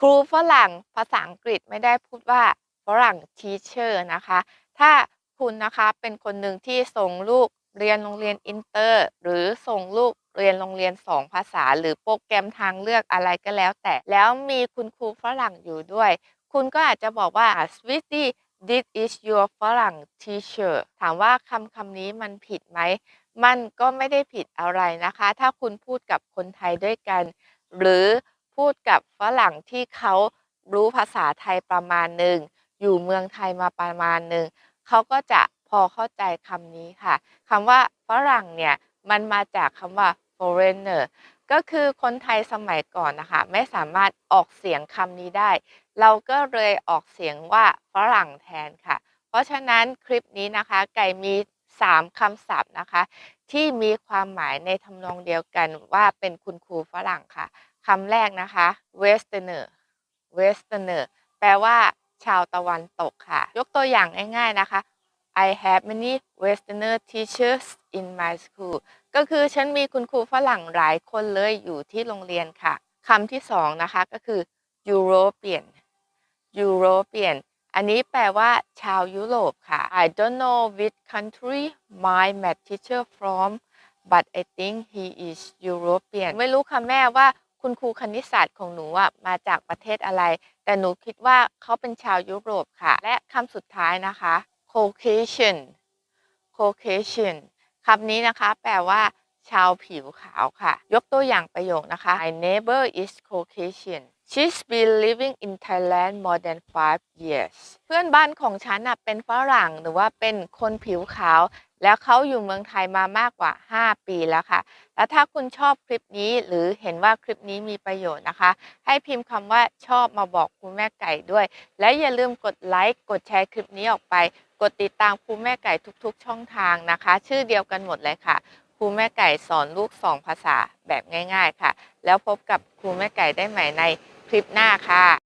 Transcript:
ครูฝรั่งภาษาอังกฤษไม่ได้พูดว่าฝรั่ง teacher นะคะ ถ้าคุณนะคะเป็นคนหนึ่งที่ส่งลูกเรียนโรงเรียนอินเตอร์ หรือส่งลูกเรียนโรงเรียน 2 ภาษา หรือโปรแกรมทางเลือกอะไรก็แล้ว แต่แล้วมีคุณครูฝรั่งอยู่ด้วย คุณก็อาจจะบอกว่า sweetie this is your ฝรั่ง teacher ถามว่าคำคำนี้มันผิดไหม มันก็ไม่ได้ผิดอะไรนะคะ ถ้าคุณพูดกับคนไทยด้วยกัน หรือ พูดกับฝรั่งที่เขารู้ภาษาไทยประมาณหนึ่งอยู่เมืองไทยมาประมาณหนึ่งเขาก็จะพอเข้าใจคำนี้ค่ะคำว่าฝรั่งเนี่ยมันมาจากคำว่า foreigner ก็คือคนไทยสมัยก่อนนะคะไม่สามารถออกเสียงคำนี้ได้ เราก็เลยออกเสียงว่าฝรั่งแทนค่ะ เพราะฉะนั้นคลิปนี้นะคะ ไก่มี 3คำศัพท์นะคะ ที่มีความหมายในทำนองเดียวกันว่าเป็นคุณครูฝรั่งค่ะคำแรกนะคะ westerner westerner แปลว่า ชาวตะวันตกค่ะ ยกตัวอย่างง่ายๆนะคะ I have many westerner teachers in my school ก็คือฉันมีคุณครูฝรั่งหลายคนเลยอยู่ที่โรงเรียนค่ะคำที่สองนะคะก็คือ European European อันนี้แปลว่าชาวยุโรปค่ะ I don't know which country my math teacher from but I think he is European ไม่รู้ค่ะแม่ว่าคุณครูคณิตศาสตร์ของหนูอะมาจากประเทศอะไร แต่หนูคิดว่าเขาเป็นชาวยุโรปค่ะ และคำสุดท้ายนะคะ Caucasian Caucasian คำนี้นะคะ แปลว่า ชาวผิวขาวค่ะ ยกตัวอย่างประโยคนะคะ My neighbor is Caucasian She's been living in Thailand more than five years เพื่อนบ้านของฉันเป็นฝรั่งหรือว่าเป็นคนผิวขาว แล้วเขาอยู่เมืองไทยมามากกว่า 5 ปีแล้วค่ะ แล้วถ้าคุณชอบคลิปนี้หรือเห็นว่าคลิปนี้มีประโยชน์นะคะ ให้พิมพ์คำว่าชอบมาบอกครูแม่ไก่ด้วย และอย่าลืมกดไลค์กดแชร์คลิปนี้ออกไป กดติดตามครูแม่ไก่ทุกๆ ช่องทางนะคะ ชื่อเดียวกันหมดเลยค่ะ รูแม่ไก่สอนลูกสองภาษาแบบง่าย ๆ ค่ะ แล้วพบกับครูแม่ไก่ได้ใหม่ในคลิปหน้าค่ะ